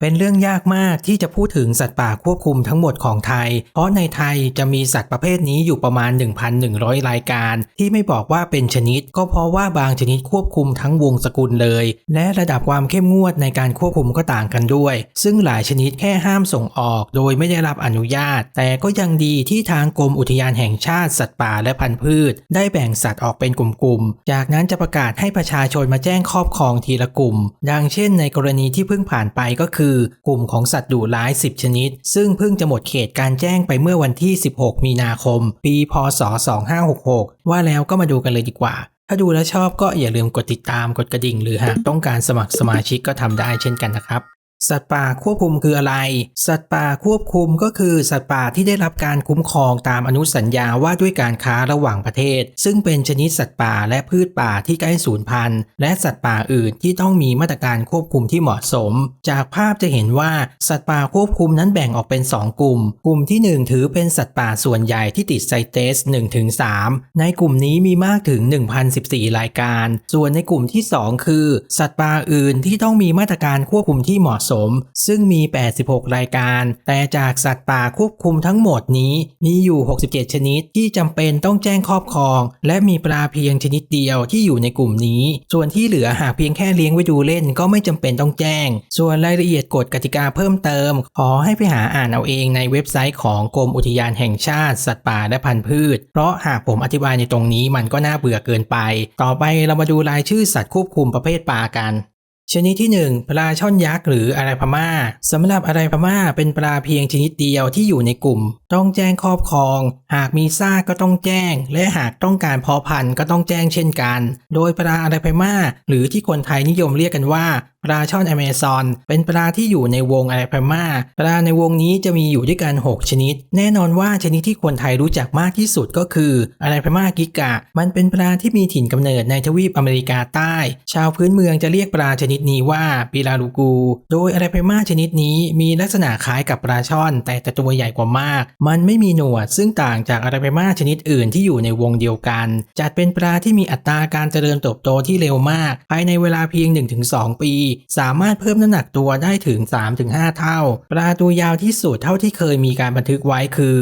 เป็นเรื่องยากมากที่จะพูดถึงสัตว์ป่าควบคุมทั้งหมดของไทย เพราะในไทยจะมีสัตว์ประเภทนี้อยู่ประมาณ 1,100 รายการ ที่ไม่บอกว่าเป็นชนิด ก็เพราะว่าบางชนิดควบคุมทั้งวงสกุลเลย และระดับความเข้มงวดในการควบคุมก็ต่างกันด้วย ซึ่งหลายชนิดแค่ห้ามส่งออก โดยไม่ได้รับอนุญาต แต่ก็ยังดีที่ทางกรมอุทยานแห่งชาติสัตว์ป่าและพันธุ์พืช ได้แบ่งสัตว์ออกเป็นกลุ่มๆ จากนั้นจะประกาศให้ประชาชนมาแจ้งครอบครองทีละกลุ่ม ดังเช่น ในกรณีที่เพิ่งผ่านไปก็คือกลุ่มของสัตว์ดุร้าย 10 ชนิด ซึ่งเพิ่งจะหมดเขตการแจ้งไปเมื่อวันที่ 16 มีนาคม ปีพศ 2566 ว่าแล้วก็มาดูกันเลยดีกว่า ถ้าดูแล้วชอบก็อย่าลืมกดติดตามกดกระดิ่ง หรือหากต้องการสมัครสมาชิกก็ทำได้เช่นกันนะครับ สัตว์ป่าควบคุมคืออะไร สัตว์ป่าควบคุมก็คือสัตว์ป่าที่ได้รับการคุ้มครองตามอนุสัญญาว่าด้วยการค้าระหว่างประเทศ ซึ่งเป็นชนิดสัตว์ป่าและพืชป่าที่ใกล้สูญพันธุ์ และสัตว์ป่าอื่นที่ต้องมีมาตรการควบคุมที่เหมาะสม จากภาพจะเห็นว่าสัตว์ป่าควบคุมนั้นแบ่งออกเป็น 2 กลุ่ม กลุ่มที่ 1 ถือเป็นสัตว์ป่าส่วนใหญ่ที่ติดไซเตส1-3 ในกลุ่มนี้มีมากถึง 1,014 รายการ ส่วนในกลุ่มที่ 2 คือ สัตว์ป่าอื่นที่ต้องมีมาตรการควบคุมที่เหมาะสม ซึ่งมี 86 รายการ แต่จากสัตว์ป่าควบคุมทั้งหมดนี้มีอยู่ 67 ชนิดที่จำเป็นต้องแจ้งครอบครอง และมีปลาเพียงชนิดเดียวที่อยู่ในกลุ่มนี้ ส่วนที่เหลือหากเพียงแค่เลี้ยงไว้ดูเล่นก็ไม่จำเป็นต้องแจ้ง ส่วนรายละเอียดกฎกติกาเพิ่มเติม ขอให้ไปหาอ่านเอาเองในเว็บไซต์ของกรมอุทยานแห่งชาติ สัตว์ป่าและพันธุ์พืช เพราะหากผมอธิบายในตรงนี้มันก็น่าเบื่อเกินไป ต่อไปเรามาดูรายชื่อสัตว์ควบคุมประเภทปลากัน ชนิดที่ 1 ปลาช่อนยักษ์หรืออะไรพม่าสำหรับอะไรพม่าเป็นปลาเพียงชนิดเดียวที่อยู่ในกลุ่ม ต้องแจ้งครอบครอง หากมีซากก็ต้องแจ้ง และหากต้องการเพาะพันธุ์ก็ต้องแจ้งเช่นกัน โดยปลาอะไรพม่าหรือที่คนไทยนิยมเรียกกันว่าปลาช่อนอเมซอนเป็นปลาที่อยู่ในวงอะไรพม่าปลาในวงนี้จะมีอยู่ด้วยกัน 6 ชนิด แน่นอนว่าชนิดที่คนไทยรู้จักมากที่สุดก็คืออะไรพม่ากิกะ มันเป็นปลาที่มีถิ่นกำเนิดในทวีปอเมริกาใต้ ชาวพื้นเมืองจะเรียกปลาชนิดนี้ว่าปิลาลูกู โดยอะไรพม่าชนิดนี้มีลักษณะคล้ายกับปลาช่อน แต่จะตัวใหญ่กว่ามาก มันไม่มีหนวดซึ่งต่างจากอะไรพม่าชนิดอื่นที่อยู่ในวงเดียวกัน จัดเป็นปลาที่มีอัตราการเจริญเติบโตที่เร็วมาก ภายในเวลาเพียง 1-2 ปีสามารถเพิ่มน้ำหนักตัวได้ถึง 3-5 เท่าปลาตัวยาวที่สุดเท่าที่เคยมีการบันทึกไว้คือ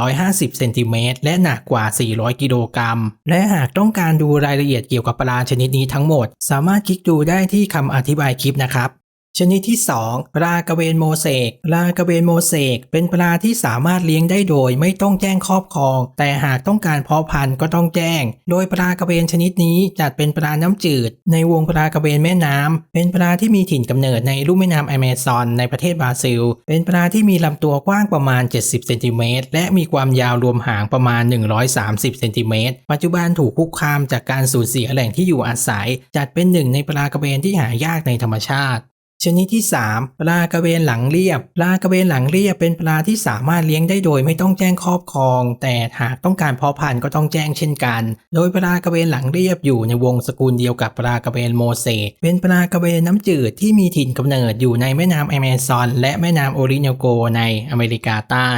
450 เซนติเมตรและหนักกว่า 400 กิโลกรัม และหากต้องการดูรายละเอียดเกี่ยวกับปลาชนิดนี้ทั้งหมด สามารถคลิกดูได้ที่คำอธิบายคลิปนะครับ ชนิดที่ 2 ปลากระเบนโมเสกปลากระเบนโมเสกเป็นปลาที่สามารถเลี้ยงได้โดยไม่ต้องแจ้งครอบครอง แต่หากต้องการเพาะพันธุ์ก็ต้องแจ้ง โดยปลากระเบนชนิดนี้จัดเป็นปลาน้ำจืด ในวงปลากระเบนแม่น้ำเป็นปลาที่มีถิ่นกำเนิดในลุ่มแม่น้ำแอมซอนในประเทศบราซิล เป็นปลาที่มีลำตัวกว้างประมาณ 70เซนติเมตรและมีความยาวรวมหางประมาณ 130เซนติเมตรปัจจุบันถูกคุกคามจากการสูญเสียแหล่งที่อยู่อาศัย จัดเป็นหนึ่งในปลากระเบนที่หายากในธรรมชาติ ชนิดที่ 3 ปลากระเบนหลังเรียบ ปลากระเบนหลังเรียบเป็นปลาที่สามารถเลี้ยงได้โดยไม่ต้องแจ้งครอบครอง แต่หากต้องการเพาะพันธุ์ก็ต้องแจ้งเช่นกัน โดยปลากระเบนหลังเรียบอยู่ในวงสกุลเดียวกับปลากระเบนโมเสกเป็นปลากระเบนน้ำจืดที่มีถิ่นกำเนิดอยู่ในแม่น้ำแอมซอนและแม่น้ำโอริโนโกในอเมริกาใต้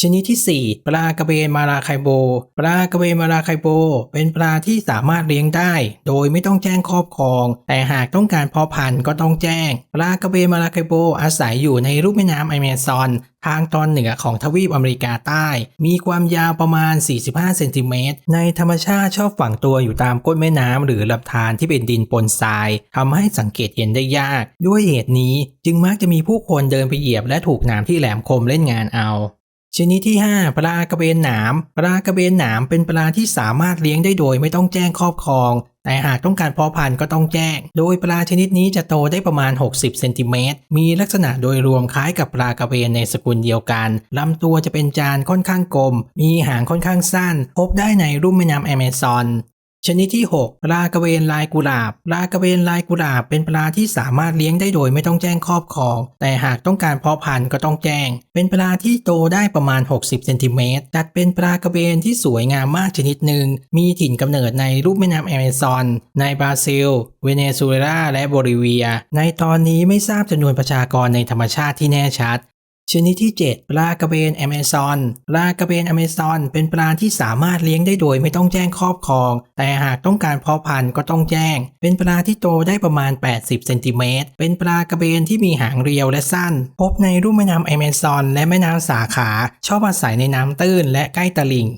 ชนิดที่ 4 ปลากระเบนมาราไคโบ ปลากระเบนมาราไคโบ เป็นปลาที่สามารถเลี้ยงได้ โดยไม่ต้องแจ้งครอบครอง แต่หากต้องการเพาะพันธุ์ก็ต้องแจ้ง ปลากระเบนมาราไคโบอาศัยอยู่ในรูปแม่น้ำไอเมซอนทางตอนเหนือของทวีปอเมริกาใต้ มีความยาวประมาณ 45 เซนติเมตร ในธรรมชาติชอบฝังตัวอยู่ตามก้นแม่น้ำหรือลำธารที่เป็นดินปนทราย ทำให้สังเกตเห็นได้ยาก ด้วยเหตุนี้จึงมักจะมีผู้คนเดินไปเหยียบและถูกนามที่แหลมคมเล่นงานเอา ชนิดที่ 5 ปลากระเบนหนามปลากระเบนหนามเป็นปลาที่สามารถเลี้ยงได้โดยไม่ต้องแจ้งครอบครอง แต่หากต้องการเพาะพันธุ์ก็ต้องแจ้ง โดยปลาชนิดนี้จะโตได้ประมาณ 60เซนติเมตรมีลักษณะโดยรวมคล้ายกับปลากระเบนในสกุลเดียวกันลำตัวจะเป็นจานค่อนข้างกลม มีหางค่อนข้างสั้น พบได้ในรุ่มแม่น้ำแอมะซอน ชนิดที่ 6 ปลากระเบนลายกุหลาบ ปลากระเบนลายกุหลาบเป็นปลาที่สามารถเลี้ยงได้โดยไม่ต้องแจ้งครอบครอง แต่หากต้องการเพาะพันธุ์ก็ต้องแจ้ง เป็นปลาที่โตได้ประมาณ 60เซนติเมตรจัดเป็นปลากระเบนที่สวยงามมากชนิดหนึ่ง มีถิ่นกำเนิดในรูปแม่น้ำแอมซอน ในบราซิล เวเนซุเอลา และโบลิเวีย ในตอนนี้ไม่ทราบจำนวนประชากรในธรรมชาติที่แน่ชัด ชนิดที่ 7 ปลากระเบนแอเมซอนปลากระเบนแอเมซอนเป็นปลาที่สามารถเลี้ยงได้โดยไม่ต้องแจ้งครอบครอง แต่หากต้องการเพาะพันธุ์ก็ต้องแจ้ง เป็นปลาที่โตได้ประมาณ 80เซนติเมตรเป็นปลากระเบนที่มีหางเรียวและสั้น พบในรุ่มแม่น้ำแอเมซอนและแม่น้ำสาขา ชอบอาศัยในน้ำตื้นและใกล้ตลิ่ง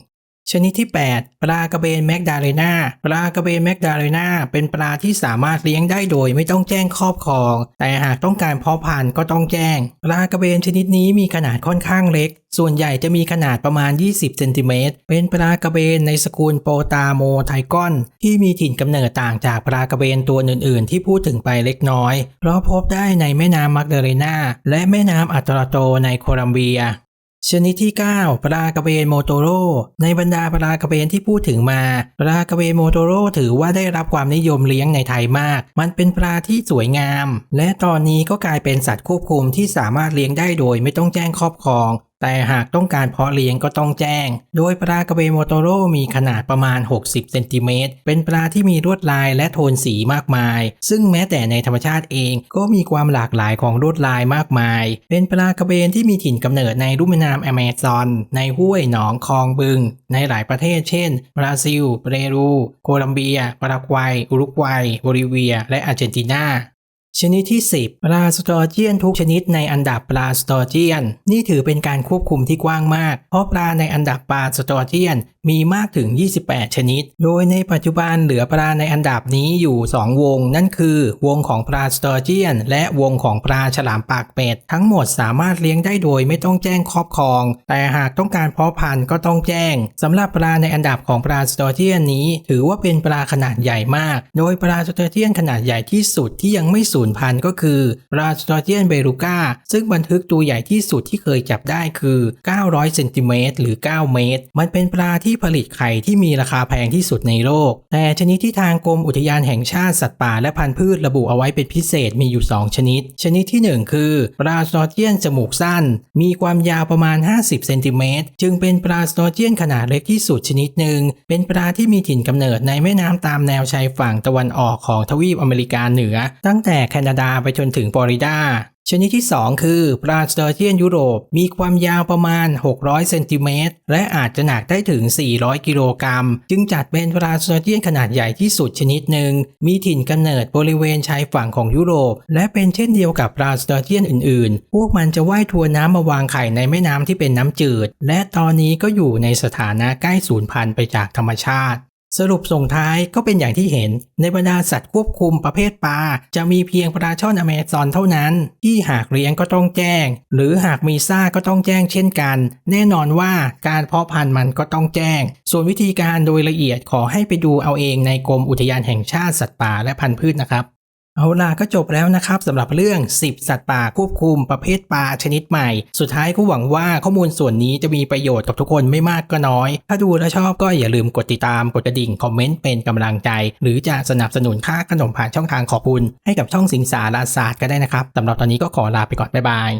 ชนิดที่ 8 ปลากระเบนแมกดาเลนาปลากระเบนแมกดาเลนาเป็นปลาที่สามารถเลี้ยงได้โดยไม่ต้องแจ้งครอบครอง แต่หากต้องการเพาะพันธุ์ก็ต้องแจ้ง ปลากระเบนชนิดนี้มีขนาดค่อนข้างเล็ก ส่วนใหญ่จะมีขนาดประมาณ 20 เซนติเมตร เป็นปลากระเบนในสกุลโปตาโมไทกอน ที่มีถิ่นกำเนิดต่างจากปลากระเบนตัวอื่น ๆ ที่พูดถึงไปเล็กน้อย เพราะพบได้ในแม่น้ำมักดาเลนาและแม่น้ำอัตราโตในโคลัมเบีย ชนิดที่ 9 ปลากระเบนโมโตโร่ในบรรดาปลากระเบนที่พูดถึงมา ปลากระเบนโมโตโร่ถือว่าได้รับความนิยมเลี้ยงในไทยมาก มันเป็นปลาที่สวยงาม และตอนนี้ก็กลายเป็นสัตว์ควบคุมที่สามารถเลี้ยงได้โดยไม่ต้องแจ้งครอบครอง แต่หากต้องการเพาะเลี้ยงก็ต้องแจ้ง โดยปลากระเบนโมโตโร่มีขนาดประมาณ 60 เซนติเมตร เป็นปลาที่มีลวดลายและโทนสีมากมาย ซึ่งแม้แต่ในธรรมชาติเองก็มีความหลากหลายของลวดลายมากมาย เป็นปลากระเบนที่มีถิ่นกำเนิดในลุ่มน้ำแอมะซอนในห้วยหนองคลองบึง ในหลายประเทศเช่น บราซิล เปรู โคลัมเบีย ปารากวัย อุรุกวัย โบลิเวีย และอาร์เจนตินา ชนิดที่ 10ปลาสตอเจียนทุกชนิดในอันดับปลาสตอเจียน นี่ถือเป็นการควบคุมที่กว้างมาก เพราะปลาในอันดับปลาสตอเจียนมีมากถึง 28 ชนิด โดยในปัจจุบันเหลือปลาในอันดับนี้อยู่ 2 วง นั่นคือ วงของปลาสตอเจียน และวงของปลาฉลามปากเป็ด ทั้งหมดสามารถเลี้ยงได้โดยไม่ต้องแจ้งครอบครอง แต่หากต้องการเพาะพันธุ์ก็ต้องแจ้งสำหรับปลาในอันดับของปลาสตอเจียนนี้ ถือว่าเป็นปลาขนาดใหญ่มาก โดยปลาสตอเจียนขนาดใหญ่ที่สุดที่ยังไม่สูญพันธุ์ก็คือปลาสตอเจียนเบรูกาซึ่งบันทึกตัวใหญ่ที่สุดที่เคยจับได้คือ 900เซนติเมตรหรือ 9 เมตร มันเป็นปลาที่ผลิตไข่ที่มีราคาแพงที่สุดในโลก แต่ชนิดที่ทางกรมอุทยานแห่งชาติสัตว์ป่าและพันธุ์พืชระบุเอาไว้เป็นพิเศษมีอยู่ 2 ชนิด ชนิดที่ 1 คือปลาสตอเจียนจมูกสั้น มีความยาวประมาณ 50เซนติเมตรจึงเป็นปลาสตอเจียนขนาดเล็กที่สุดชนิดหนึ่ง เป็นปลาที่มีถิ่นกำเนิดในแม่น้ำตามแนวชายฝั่งตะวันออกของทวีปอเมริกาเหนือ ตั้งแต่แคนาดาไปจนถึงฟลอริดา ชนิดที่ 2 คือปลาสเตอร์เจียนยุโรปมีความยาวประมาณ 600 เซนติเมตร และอาจจะหนักได้ถึง 400 กิโลกรัม จึงจัดเป็นปลาสเตอร์เจียนขนาดใหญ่ที่สุดชนิดหนึ่ง มีถิ่นกำเนิดบริเวณชายฝั่งของยุโรป และเป็นเช่นเดียวกับปลาสเตอร์เจียนอื่นๆ พวกมันจะว่ายทวนน้ำมาวางไข่ในแม่น้ำที่เป็นน้ำจืด และตอนนี้ก็อยู่ในสถานะใกล้สูญพันธุ์ไปจากธรรมชาติ สรุปส่งท้ายก็เป็นอย่างที่เห็น ในบรรดาสัตว์ควบคุมประเภทปลา จะมีเพียงปลาช่อนอเมซอนเท่านั้น ที่หากเลี้ยงก็ต้องแจ้ง หรือหากมีซ่าก็ต้องแจ้งเช่นกัน แน่นอนว่าการเพาะพันธุ์มันก็ต้องแจ้ง ส่วนวิธีการโดยละเอียดขอให้ไปดูเอาเองในกรมอุทยานแห่งชาติสัตว์ป่าและพันธุ์พืชนะครับ เอาล่ะก็จบแล้วนะครับสำหรับเรื่อง 10 สัตว์ป่าควบคุมประเภทปลาชนิดใหม่ สุดท้ายก็หวังว่าข้อมูลส่วนนี้จะมีประโยชน์กับทุกคนไม่มากก็น้อย ถ้าดูและชอบก็อย่าลืมกดติดตามกดกระดิ่ง คอมเมนต์เป็นกำลังใจ หรือจะสนับสนุนค่าขนมผ่านช่องทางขอบคุณ ให้กับช่องสิงสารศาสตร์ก็ได้นะครับสำหรับตอนนี้ก็ขอลาไปก่อนบ๊ายบาย